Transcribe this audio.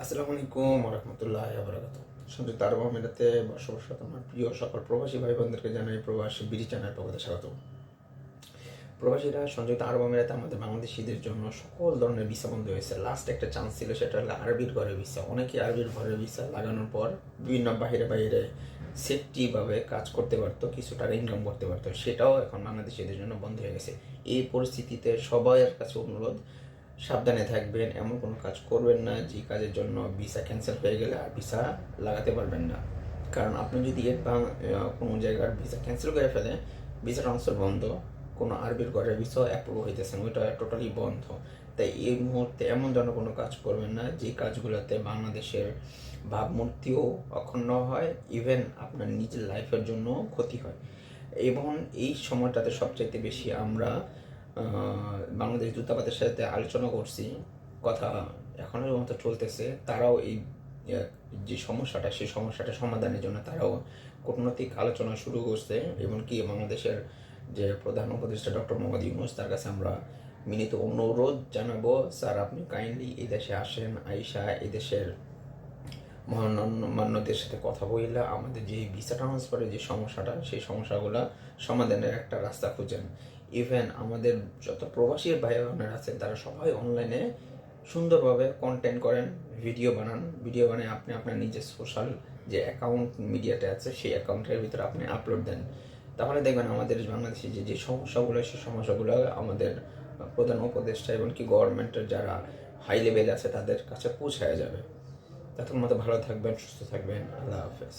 আসসালামু আলাইকুম রহমতুল্লাহ আবরাকাত সংযুক্ত আরব আমিরাতে বসবাসরত আমার প্রিয় সকল প্রবাসী ভাই বোনদেরকে জানাই প্রবাসী বিডি চ্যানেল পক্ষে স্বাগত প্রবাসীরা সংযুক্ত আরব আমিরাতে আমাদের বাংলাদেশিদের জন্য সকল ধরনের ভিসা বন্ধ হয়েছে। লাস্ট একটা চান্স ছিল, সেটা হলো আরবির ঘরে ভিসা। অনেকে আরবির ঘরে ভিসা লাগানোর পর বিভিন্ন বাইরে বাইরে সেফটিভাবে কাজ করতে পারতো, কিছু টাকা ইনকাম করতে পারতো। সেটাও এখন বাংলাদেশিদের জন্য বন্ধ হয়ে গেছে। এই পরিস্থিতিতে সবাইয়ের কাছে অনুরোধ সাবধানে থাকবেন এমন কোনো কাজ করবেন না যে কাজের জন্য ভিসা ক্যান্সেল হয়ে গেলে আর ভিসা লাগাতে পারবেন না। কারণ আপনি যদি এর কোনো জায়গার ভিসা ক্যান্সেল করে ফেলেন ভিসা ট্রান্সফার বন্ধ কোনো আরবির ঘরের ভিসা অ্যাপ্রুভ হইতেছে না, ওইটা টোটালি বন্ধ। তাই এই মুহূর্তে এমন ধরনের কোনো কাজ করবেন না যে কাজগুলোতে বাংলাদেশের ভাবমূর্তিও অক্ষুণ্ণ হয় ইভেন আপনার নিজের লাইফের জন্য ক্ষতি হয়। এবং এই সময়টাতে সবচাইতে বেশি আমরা বাংলাদেশ দূতাবাসের সাথে আলোচনা করছি, কথা এখনের মতো চলতেছে, তারাও এই যে সমস্যাটা, সেই সমস্যাটা সমাধানের জন্য তারাও কূটনৈতিক আলোচনা শুরু করছে এবং কি বাংলাদেশের যে প্রধান উপদেষ্টা ডক্টর মোহাম্মদ ইউনুস, তার কাছে আমরা মিনিত অনুরোধ জানাব, স্যার আপনি কাইন্ডলি এই দেশে আসেন, আইসা এই দেশের মহামান্যদের সাথে কথা বললে আমাদের যে ভিসা ট্রান্সফারের যে সমস্যাটা, সেই সমস্যাগুলো সমাধানের একটা রাস্তা খুঁজেন। ইভেন আমাদের যত প্রবাসী ভাই বোনেরা আছেন, তারা সবাই অনলাইনে সুন্দরভাবে কন্টেন্ট করেন ভিডিও বানান। ভিডিও বানিয়ে আপনি আপনার নিজের সোশ্যাল যে অ্যাকাউন্ট মিডিয়াতে আছে, সেই অ্যাকাউন্টের ভিতরে আপনি আপলোড দেন। তাহলে দেখবেন আমাদের বাংলাদেশে যে যে সমস্যাগুলো, সেই সমস্যাগুলো আমাদের প্রধান উপদেষ্টা এবং কি গভর্নমেন্টের যারা হাই লেভেল আছে, তাদের কাছে পৌঁছায় যাবে। তখন মতো ভালো থাকবেন, সুস্থ থাকবেন। আল্লাহ হাফেজ।